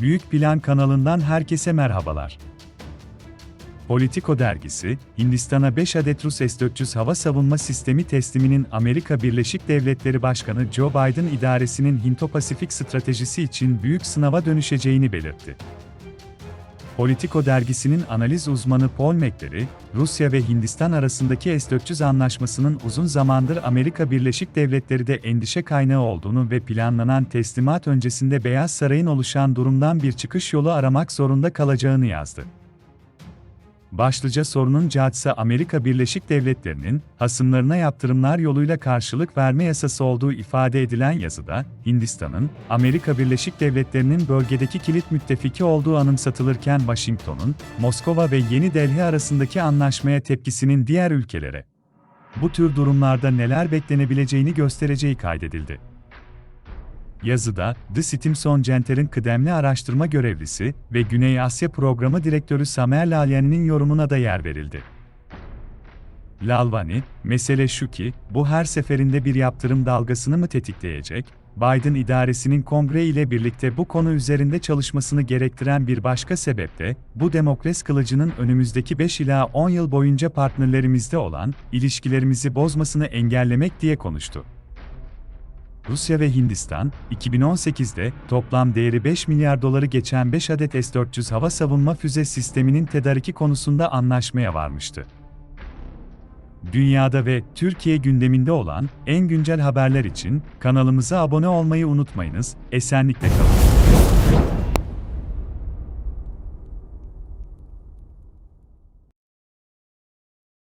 Büyük Plan kanalından herkese merhabalar. Politico dergisi, Hindistan'a 5 adet Rus S-400 hava savunma sistemi tesliminin Amerika Birleşik Devletleri Başkanı Joe Biden idaresinin Hinto-Pasifik stratejisi için büyük sınava dönüşeceğini belirtti. Politico dergisinin analiz uzmanı Paul McClary, Rusya ve Hindistan arasındaki S-400 anlaşmasının uzun zamandır Amerika Birleşik Devletleri de endişe kaynağı olduğunu ve planlanan teslimat öncesinde Beyaz Saray'ın oluşan durumdan bir çıkış yolu aramak zorunda kalacağını yazdı. Başlıca sorunun cahatsa Amerika Birleşik Devletleri'nin hasımlarına yaptırımlar yoluyla karşılık verme yasası olduğu ifade edilen yazıda, Hindistan'ın, Amerika Birleşik Devletleri'nin bölgedeki kilit müttefiki olduğu anımsatılırken Washington'un, Moskova ve Yeni Delhi arasındaki anlaşmaya tepkisinin diğer ülkelere, bu tür durumlarda neler beklenebileceğini göstereceği kaydedildi. Yazıda, The Stimson Center'ın kıdemli araştırma görevlisi ve Güney Asya Programı Direktörü Samer Lalyani'nin yorumuna da yer verildi. Lalvani, mesele şu ki, bu her seferinde bir yaptırım dalgasını mı tetikleyecek, Biden idaresinin kongre ile birlikte bu konu üzerinde çalışmasını gerektiren bir başka sebep de, bu demokras kılıcının önümüzdeki 5 ila 10 yıl boyunca partnerlerimizde olan, ilişkilerimizi bozmasını engellemek diye konuştu. Rusya ve Hindistan, 2018'de toplam değeri 5 milyar doları geçen 5 adet S-400 hava savunma füze sisteminin tedariki konusunda anlaşmaya varmıştı. Dünyada ve Türkiye gündeminde olan en güncel haberler için kanalımıza abone olmayı unutmayınız. Esenlikle kalın.